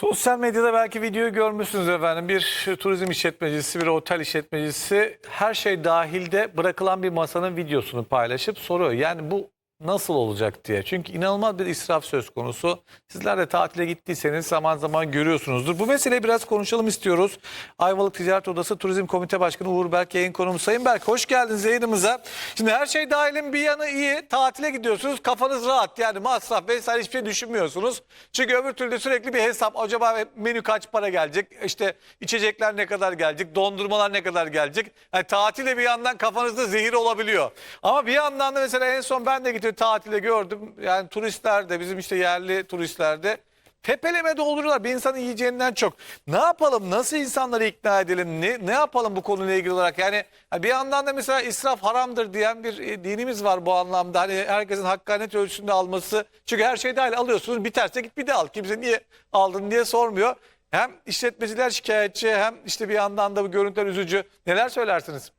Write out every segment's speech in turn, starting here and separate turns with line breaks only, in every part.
Sosyal medyada belki videoyu görmüşsünüz efendim. Bir turizm işletmecisi, bir otel işletmecisi her şey dahilde bırakılan bir masanın videosunu paylaşıp soruyor. Yani bu nasıl olacak diye. Çünkü inanılmaz bir israf söz konusu. Sizler de tatile gittiyseniz zaman zaman görüyorsunuzdur. Bu meseleyi biraz konuşalım istiyoruz. Ayvalık Ticaret Odası Turizm Komite Başkanı Uğur Berk yayın konuğu. Sayın Berk hoş geldiniz yayınımıza. Şimdi her şey dahilin bir yanı iyi. Tatile gidiyorsunuz kafanız rahat. Yani masraf vesaire hiçbir şey düşünmüyorsunuz. Çünkü öbür türlü sürekli bir hesap. Acaba menü kaç para gelecek? İşte içecekler ne kadar gelecek? Dondurmalar ne kadar gelecek? Yani tatile bir yandan kafanızda zehir olabiliyor. Ama bir yandan da mesela en son ben de gittim tatilde gördüm. Yani turistler de bizim işte yerli turistler de tepeleme dolduruyorlar bir insanın yiyeceğinden çok. Ne yapalım? Nasıl insanları ikna edelim? Ne, ne yapalım bu konuyla ilgili olarak? Yani bir yandan da mesela israf haramdır diyen bir e, dinimiz var bu anlamda. Hani herkesin hakkanet ölçüsünde alması. Çünkü her şey dahil alıyorsunuz biterse git bir de al. Kimse niye aldın diye sormuyor. Hem işletmeciler şikayetçi hem işte bir yandan da bu görüntüler üzücü. Neler söylersiniz?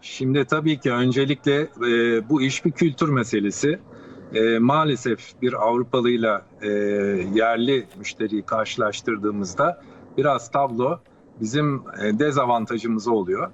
Şimdi tabii ki öncelikle e, bu iş bir kültür meselesi. E, maalesef bir Avrupalıyla e, yerli müşteriyi karşılaştırdığımızda biraz tablo bizim e, dezavantajımıza oluyor.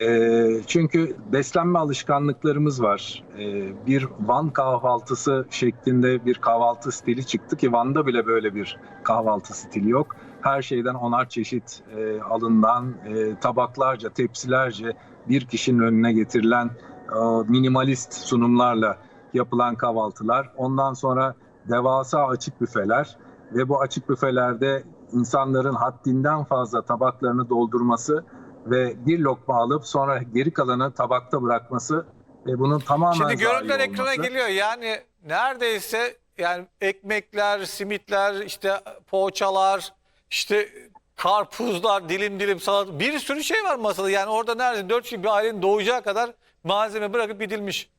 E, çünkü beslenme alışkanlıklarımız var. E, bir Van kahvaltısı şeklinde bir kahvaltı stili çıktı ki Van'da bile böyle bir kahvaltı stili yok. Her şeyden onar çeşit e, alınan e, tabaklarca, tepsilerce bir kişinin önüne getirilen e, minimalist sunumlarla yapılan kahvaltılar. Ondan sonra devasa açık büfeler ve bu açık büfelerde insanların haddinden fazla tabaklarını doldurması ve bir lokma alıp sonra geri kalanı tabakta bırakması ve bunun tamamen
Şimdi görüntüler ekrana geliyor. Yani neredeyse yani ekmekler, simitler, işte poğaçalar, işte karpuzlar, dilim dilim salata bir sürü şey var masada. Yani orada neredeyse dört kişi bir ailenin doğacağı kadar malzeme bırakıp gidilmiş.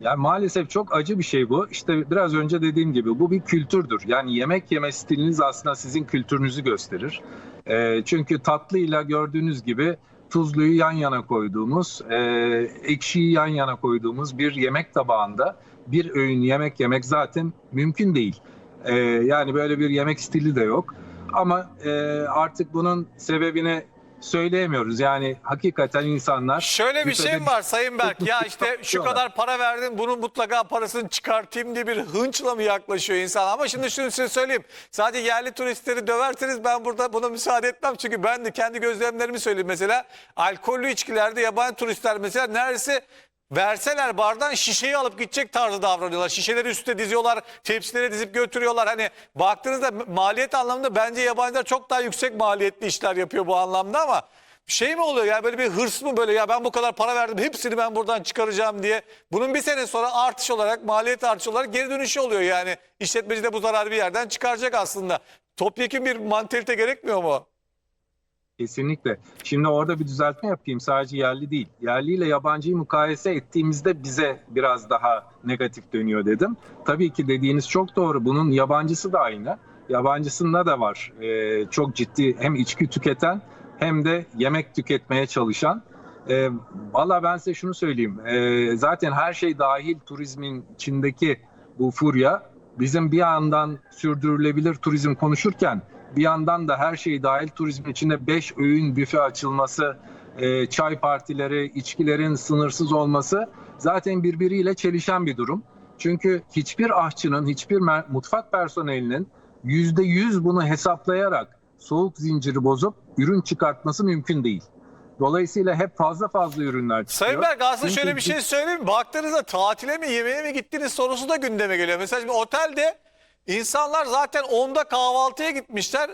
Yani maalesef çok acı bir şey bu. İşte biraz önce dediğim gibi bu bir kültürdür. Yani yemek yeme stiliniz aslında sizin kültürünüzü gösterir. Ee, çünkü tatlıyla gördüğünüz gibi tuzluyu yan yana koyduğumuz, e, ekşiyi yan yana koyduğumuz bir yemek tabağında bir öğün yemek yemek zaten mümkün değil. Ee, yani böyle bir yemek stili de yok. Ama e, artık bunun sebebini söyleyemiyoruz. Yani hakikaten insanlar
Şöyle bir şey mi var Sayın Berk? Ya işte şu kadar para verdim bunun mutlaka parasını çıkartayım diye bir hınçla mı yaklaşıyor insan? Ama şimdi şunu size söyleyeyim. Sadece yerli turistleri döverseniz ben burada buna müsaade etmem. Çünkü ben de kendi gözlemlerimi söyleyeyim mesela. Alkollü içkilerde yabancı turistler mesela neredeyse verseler bardan şişeyi alıp gidecek tarzı davranıyorlar. Şişeleri üstte diziyorlar, tepsileri dizip götürüyorlar. Hani baktığınızda maliyet anlamında bence yabancılar çok daha yüksek maliyetli işler yapıyor bu anlamda ama şey mi oluyor ya böyle bir hırs mı böyle ya ben bu kadar para verdim hepsini ben buradan çıkaracağım diye. Bunun bir sene sonra artış olarak maliyet artışı olarak geri dönüşü oluyor yani. İşletmeci de bu zararı bir yerden çıkaracak aslında. Topyekun bir mantalite gerekmiyor mu?
Kesinlikle. Şimdi orada bir düzeltme yapayım. Sadece yerli değil. Yerliyle yabancıyı mukayese ettiğimizde bize biraz daha negatif dönüyor dedim. Tabii ki dediğiniz çok doğru. Bunun yabancısı da aynı. Yabancısında da var. Ee, çok ciddi hem içki tüketen hem de yemek tüketmeye çalışan. Ee, Valla ben size şunu söyleyeyim. Ee, zaten her şey dahil turizmin içindeki bu furya bizim bir yandan sürdürülebilir turizm konuşurken bir yandan da her şey dahil turizmin içinde 5 öğün büfe açılması, e, çay partileri, içkilerin sınırsız olması zaten birbiriyle çelişen bir durum. Çünkü hiçbir aşçının, hiçbir mutfak personelinin %100 bunu hesaplayarak soğuk zinciri bozup ürün çıkartması mümkün değil. Dolayısıyla hep fazla fazla ürünler çıkıyor.
Sayın Berk aslında
Çünkü
şöyle bir şey söyleyeyim? Baktığınızda tatile mi yemeğe mi gittiniz sorusu da gündeme geliyor. Mesela şimdi otelde insanlar zaten 10'da kahvaltıya gitmişler.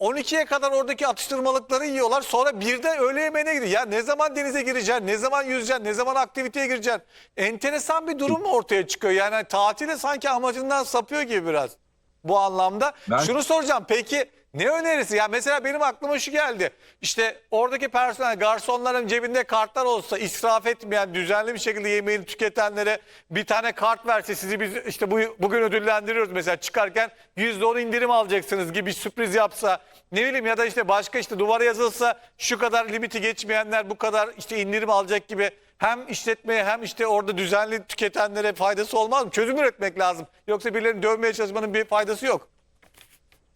12'ye kadar oradaki atıştırmalıkları yiyorlar. Sonra 1'de öğle yemeğine gidiyor. Ya ne zaman denize gireceksin, ne zaman yüzeceksin, ne zaman aktiviteye gireceksin? Enteresan bir durum ortaya çıkıyor? Yani tatile sanki amacından sapıyor gibi biraz bu anlamda.
Ben-
Şunu soracağım peki ne önerisi? Ya mesela benim aklıma şu geldi. İşte oradaki personel garsonların cebinde kartlar olsa israf etmeyen düzenli bir şekilde yemeğini tüketenlere bir tane kart verse sizi biz işte bu, bugün ödüllendiriyoruz mesela çıkarken %10 indirim alacaksınız gibi bir sürpriz yapsa ne bileyim ya da işte başka işte duvara yazılsa şu kadar limiti geçmeyenler bu kadar işte indirim alacak gibi hem işletmeye hem işte orada düzenli tüketenlere faydası olmaz mı? Çözüm üretmek lazım. Yoksa birilerini dövmeye çalışmanın bir faydası yok.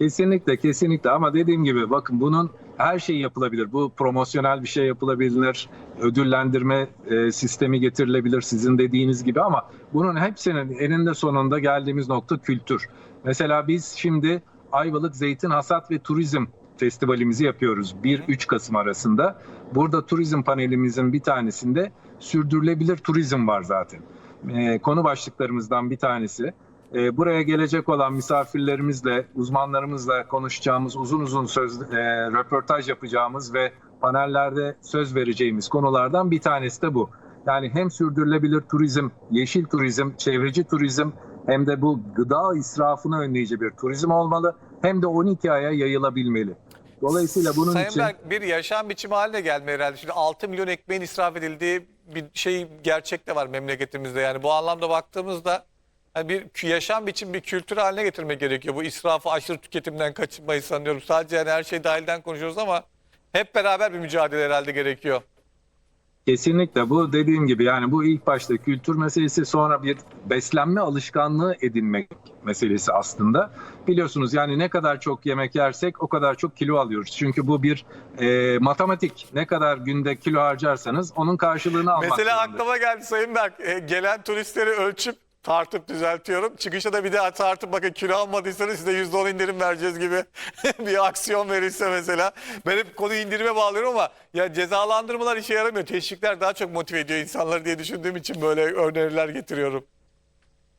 Kesinlikle kesinlikle ama dediğim gibi bakın bunun her şey yapılabilir. Bu promosyonel bir şey yapılabilir. Ödüllendirme e, sistemi getirilebilir sizin dediğiniz gibi ama bunun hepsinin eninde sonunda geldiğimiz nokta kültür. Mesela biz şimdi Ayvalık Zeytin Hasat ve Turizm Festivalimizi yapıyoruz 1-3 Kasım arasında. Burada turizm panelimizin bir tanesinde sürdürülebilir turizm var zaten. E, konu başlıklarımızdan bir tanesi. E, buraya gelecek olan misafirlerimizle, uzmanlarımızla konuşacağımız, uzun uzun söz, e, röportaj yapacağımız ve panellerde söz vereceğimiz konulardan bir tanesi de bu. Yani hem sürdürülebilir turizm, yeşil turizm, çevreci turizm hem de bu gıda israfını önleyici bir turizm olmalı hem de 12 aya yayılabilmeli. Dolayısıyla bunun
Sayın
için
Berk bir yaşam biçimi haline gelme herhalde. Şimdi 6 milyon ekmeğin israf edildiği bir şey gerçek de var memleketimizde. Yani bu anlamda baktığımızda yani bir yaşam biçimi bir kültür haline getirmek gerekiyor. Bu israfı aşırı tüketimden kaçınmayı sanıyorum. Sadece yani her şey dahilden konuşuyoruz ama hep beraber bir mücadele herhalde gerekiyor.
Kesinlikle bu dediğim gibi yani bu ilk başta kültür meselesi sonra bir beslenme alışkanlığı edinmek meselesi aslında. Biliyorsunuz yani ne kadar çok yemek yersek o kadar çok kilo alıyoruz. Çünkü bu bir e, matematik. Ne kadar günde kilo harcarsanız onun karşılığını almak
Mesela
zorundasınız.
aklıma geldi Sayın Berk. e, gelen turistleri ölçüp tartıp düzeltiyorum. Çıkışta da bir daha tartıp bakın kilo almadıysanız size %10 indirim vereceğiz gibi bir aksiyon verirse mesela. Ben hep konuyu indirime bağlıyorum ama ya cezalandırmalar işe yaramıyor. Teşvikler daha çok motive ediyor insanları diye düşündüğüm için böyle öneriler getiriyorum.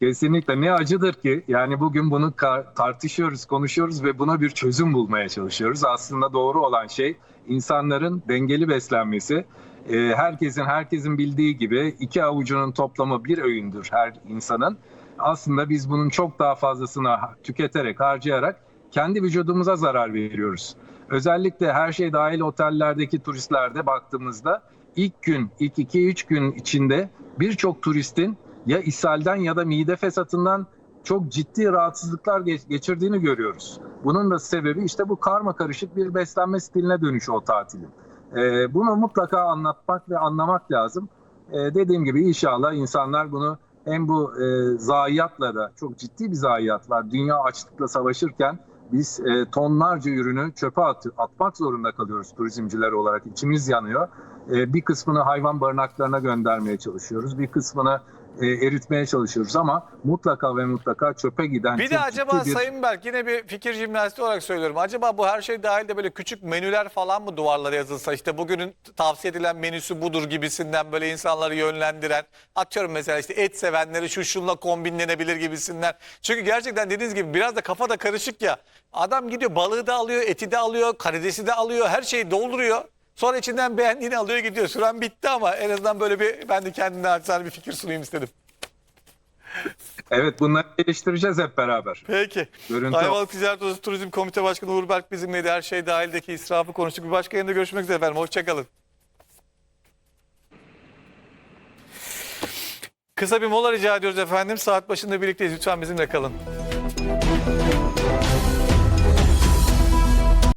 Kesinlikle ne acıdır ki yani bugün bunu tartışıyoruz, konuşuyoruz ve buna bir çözüm bulmaya çalışıyoruz. Aslında doğru olan şey insanların dengeli beslenmesi. Ee, herkesin herkesin bildiği gibi iki avucunun toplamı bir öğündür her insanın. Aslında biz bunun çok daha fazlasını tüketerek, harcayarak kendi vücudumuza zarar veriyoruz. Özellikle her şey dahil otellerdeki turistlerde baktığımızda ilk gün, ilk 2-3 gün içinde birçok turistin ya ishalden ya da mide fesatından çok ciddi rahatsızlıklar geç- geçirdiğini görüyoruz. Bunun da sebebi işte bu karma karışık bir beslenme stiline dönüşü o tatilin. Ee, bunu mutlaka anlatmak ve anlamak lazım. Ee, dediğim gibi inşallah insanlar bunu hem bu e, zayiatla da çok ciddi bir zayiat var. Dünya açlıkla savaşırken biz e, tonlarca ürünü çöpe at- atmak zorunda kalıyoruz turizmciler olarak. İçimiz yanıyor. E, bir kısmını hayvan barınaklarına göndermeye çalışıyoruz. Bir kısmını e, eritmeye çalışıyoruz ama mutlaka ve mutlaka çöpe giden
Bir de acaba
bir-
Sayın Berk yine bir fikir jimnastiği olarak söylüyorum. Acaba bu her şey dahil de böyle küçük menüler falan mı duvarlara yazılsa işte bugünün tavsiye edilen menüsü budur gibisinden böyle insanları yönlendiren atıyorum mesela işte et sevenleri şu şunla kombinlenebilir gibisinden. Çünkü gerçekten dediğiniz gibi biraz da kafa da karışık ya. Adam gidiyor balığı da alıyor, eti de alıyor, karidesi de alıyor, her şeyi dolduruyor. Sonra içinden beğendiğini alıyor gidiyor. Süren bitti ama en azından böyle bir ben de kendine naçizane bir fikir sunayım istedim.
Evet bunları geliştireceğiz hep beraber.
Peki.
Görüntü
Ayvalık Ticaret Odası Turizm Komite Başkanı Uğur Berk bizimleydi. Her şey dahildeki israfı konuştuk. Bir başka yayında görüşmek üzere efendim. Hoşçakalın. Kısa bir mola rica ediyoruz efendim. Saat başında birlikteyiz. Lütfen bizimle kalın.